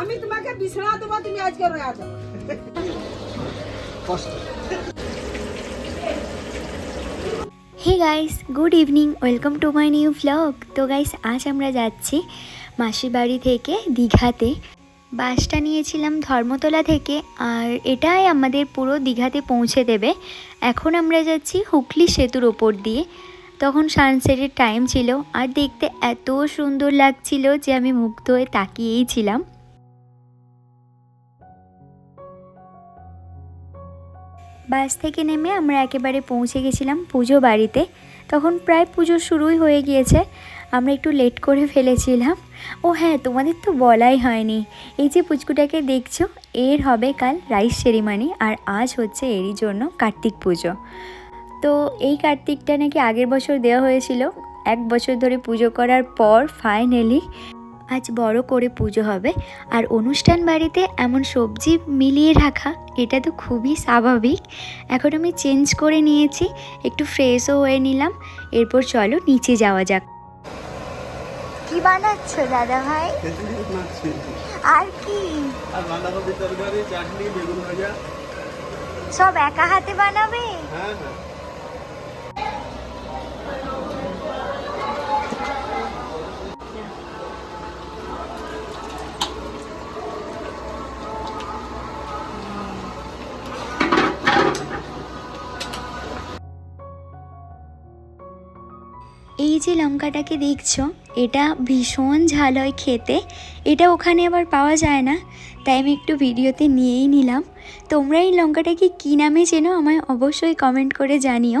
আমি তোমাকে বিছানা দেবো তুমি আজকে রয়া যাও। Hey guys good evening welcome to my new vlog তো গাইস আজ আমরা যাচ্ছি মাসির বাড়ি থেকে দীঘাতে। বাসটা নিয়েছিলাম ধর্মতলা থেকে আর এটাই আমাদের পুরো দীঘাতে পৌঁছে দেবে। এখন আমরা যাচ্ছি হুগলি সেতুর ওপর দিয়ে। তখন সানসেটের টাইম ছিল আর দেখতে এত সুন্দর লাগছিল যে আমি মুগ্ধ হয়ে তাকিয়েই ছিলাম। বাস থেকে নেমে আমরা একেবারে পৌঁছে গেছিলাম পুজো বাড়িতে। তখন প্রায় পুজো শুরুই হয়ে গিয়েছে। আমরা একটু লেট করে ফেলেছিলাম। ও হ্যাঁ তোমাদের তো বলাই হয়নি। এই যে পুচকুটাকে দেখছ, এর হবে কাল রাইস সেরিমানি আর আজ হচ্ছে এরই জন্য কার্তিক পুজো। তো এই কার্তিকটা নাকি আগের বছর দেওয়া হয়েছিল। এক বছর ধরে পুজো করার পর ফাইনালি আজ বড় করে পুজো হবে। আর অনুষ্ঠান বাড়িতে এমন সবজি মিলিয়ে রাখা এটা তো খুবই স্বাভাবিক। এখন আমি চেঞ্জ করে নিয়েছি একটু ফ্রেশও হয়ে নিলাম। এরপর চলো নিচে যাওয়া যাক। কি বানাচ্ছ দাদা ভাই? আর কি? আর বাঁধাকপি তরকারি চাটনি বেগুন ভাজা। সব একা হাতে বানাবে? হ্যাঁ হ্যাঁ। যে লঙ্কাটাকে দেখছ, এটা ভীষণ ঝাল হয় খেতে। এটা ওখানে আবার পাওয়া যায় না, তাই আমি একটু ভিডিওতে নিয়েই নিলাম। তোমরা এই লঙ্কাটাকে কী নামে চেনো আমায় অবশ্যই কমেন্ট করে জানিও।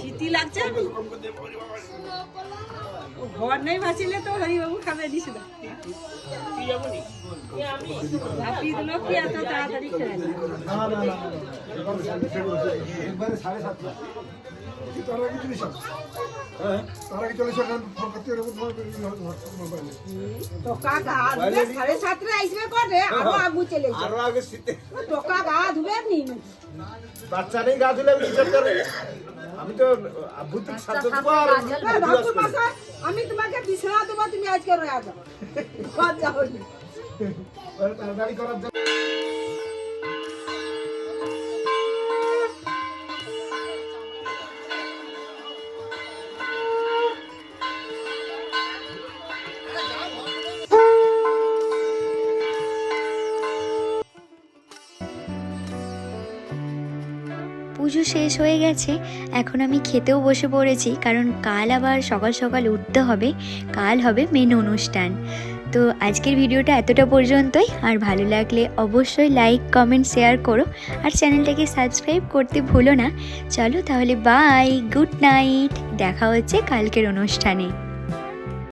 শীতি লাগছে? ঘর নেই ভাসিলে তো হরিবাবু খাবে দিস না। ভাপিয়ে দিল কি এত তাড়াতাড়ি খেয়ে নি বাচ্চা নেই। গা ধুলে আমি তো ভূতিক ছাত্র দেবো আর আমি তোমাকে বিছানা দেবো তুমি আজকে রয়া যাও যাও পুজো শেষ হয়ে গেছে, এখন আমি খেতেও বসে পড়েছি, কারণ কাল আবার সকাল সকাল উঠতে হবে, কাল হবে মেন অনুষ্ঠান। তো আজকের ভিডিওটা এতটা পর্যন্তই, আর ভালো লাগলে অবশ্যই লাইক কমেন্ট শেয়ার করো, আর চ্যানেলটাকে সাবস্ক্রাইব করতে ভুলো না। চলো তাহলে বাই গুড নাইট দেখা হচ্ছে কালকের অনুষ্ঠানে।